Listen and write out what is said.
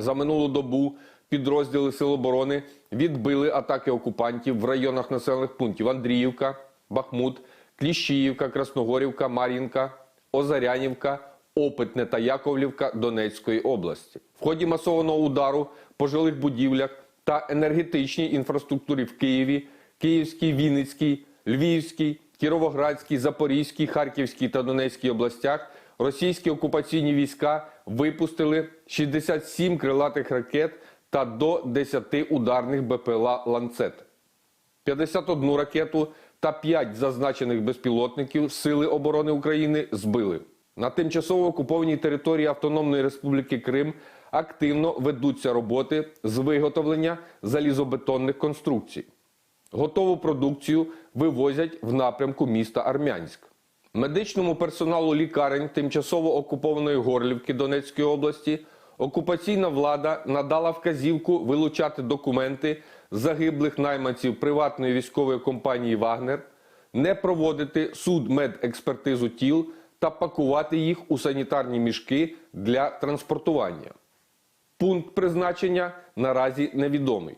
За минулу добу підрозділи Сил оборони відбили атаки окупантів в районах населених пунктів Андріївка, Бахмут, Кліщіївка, Красногорівка, Мар'їнка, Озарянівка, Опитне та Яковлівка Донецької області. В ході масованого удару по жилих будівлях та енергетичній інфраструктурі в Києві, Київській, Вінницькій, Львівській, Кіровоградській, Запорізькій, Харківській та Донецькій областях російські окупаційні війська випустили 67 крилатих ракет та до 10 ударних БПЛА «Ланцет». 51 ракету та 5 зазначених безпілотників Сили оборони України збили. На тимчасово окупованій території Автономної Республіки Крим активно ведуться роботи з виготовлення залізобетонних конструкцій. Готову продукцію вивозять в напрямку міста Армянськ. Медичному персоналу лікарень тимчасово окупованої Горлівки Донецької області окупаційна влада надала вказівку вилучати документи загиблих найманців приватної військової компанії Вагнер, не проводити судмедекспертизу тіл та пакувати їх у санітарні мішки для транспортування. Пункт призначення наразі невідомий.